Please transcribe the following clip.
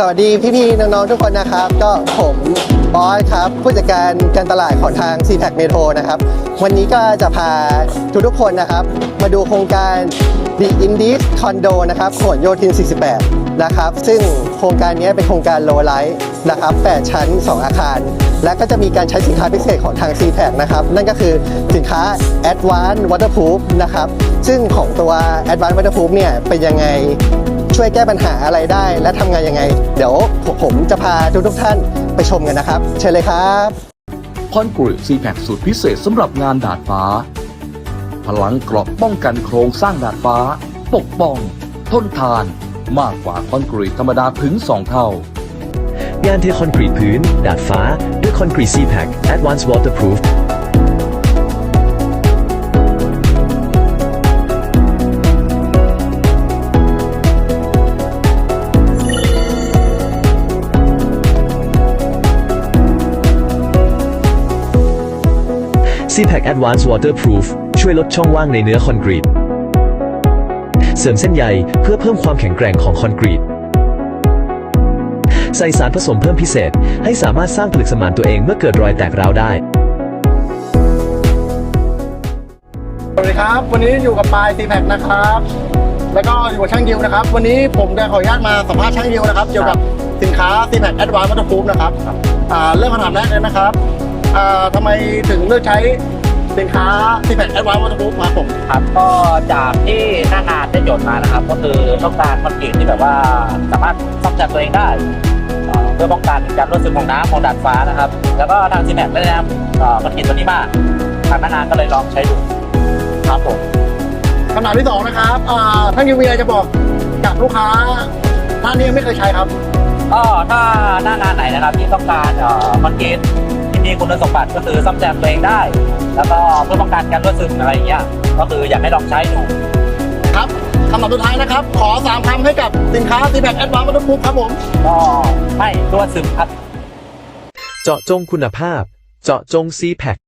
สวัสดีพี่ๆน้องๆทุกคนนะครับ ก็ผมบอยครับผู้จัดการการตลาดของทาง c p a c Metro นะครับ วันนี้ก็จะพาทุกๆคนนะครับ มาดูโครงการ The Indies Condo นะครับขนโยธิน 48 นะครับ ซึ่งโครงการนี้เป็นโครงการ low rise นะครับ 8 ชั้น 2 อาคาร และก็จะมีการใช้สินค้าพิเศษของทาง c p a c นะครับ นั่นก็คือสินค้า Advanced Waterproof นะครับ ซึ่งของตัว Advanced Waterproof เนี่ยเป็นยังไง ช่วยแก้ปัญหาอะไรได้ และทำงานยังไง เดี๋ยวผมจะพาทุกทุกๆท่านไปชมกันนะครับ เชิญเลยครับคอนกรีตซีแพคสูตรพิเศษสำหรับงานดาดฟ้า พลังเกราะป้องกันโครงสร้างดาดฟ้า ปกป้อง ทนทาน มากกว่าคอนกรีตธรรมดาถึง 2 เท่างานเทคอนกรีตพื้น ดาดฟ้า ด้วยคอนกรีต C-Pack Advanced Waterproof C-Pack Advanced Waterproof ช่วยลดช่องว่างในเนื้อคอนกรีต เสริมเส้นใยเพื่อเพิ่มความแข็งแกร่งของคอนกรีต ใส่สารผสมเพิ่มพิเศษ ให้สามารถสร้างผลึกสมานตัวเองเมื่อเกิดรอยแตกร้าวได้ สวัสดีครับ วันนี้อยู่กับปายซีแพคนะครับ แล้วก็อยู่กับช่างยิวนะครับ วันนี้ผมจะขออนุญาตมาสัมภาษณ์ช่างยิวนะครับ เกี่ยวกับสินค้าซีแพคแอดวานซ์วัตถุพูฟนะครับอ่าเรื่องคำถามแรกเลยนะครับ อ่าทำไมถึงเลือกใช้สินค้าซีแพคแอดวานซ์วัตถุพูฟครับผมครับก็จากที่หน้างานได้โจทย์มานะครับ ก็คือต้องการคอนกรีตที่แบบว่าสามารถซ่อมแซมตัวเองได้เอ่อเพื่อป้องกันการรั่วซึมของน้ำของดาดฟ้านะครับ แล้วก็ทางซีแมทได้แนะนำเอ่อคอนกรีตตัวนี้มาทางหน้างานก็เลยลองใช้ดูครับผม คำถามที่สองนะครับอ่าท่านยิวมีอะไรจะบอกกับลูกค้าท่านนี้ยังไม่เคยใช้ครับ ก็ถ้าหน้างานไหนนะครับที่ต้องการเอ่อคอนกรีตที่ มีคุณสมบัติก็คือซ่อมแซมตัวเองได้ แล้วก็เพื่อป้องกันการรั่วซึมอะไรอย่างเงี้ยก็คืออยากให้ลองใช้ดูครับคำถามสุดท้ายนะครับ ขอสามคำให้กับสินค้าซีแพคแอดวานซ์วัตถุพูฟครับผมก็ไม่รั่วซึมครับ เจาะจงคุณภาพ เจาะจง C-Pack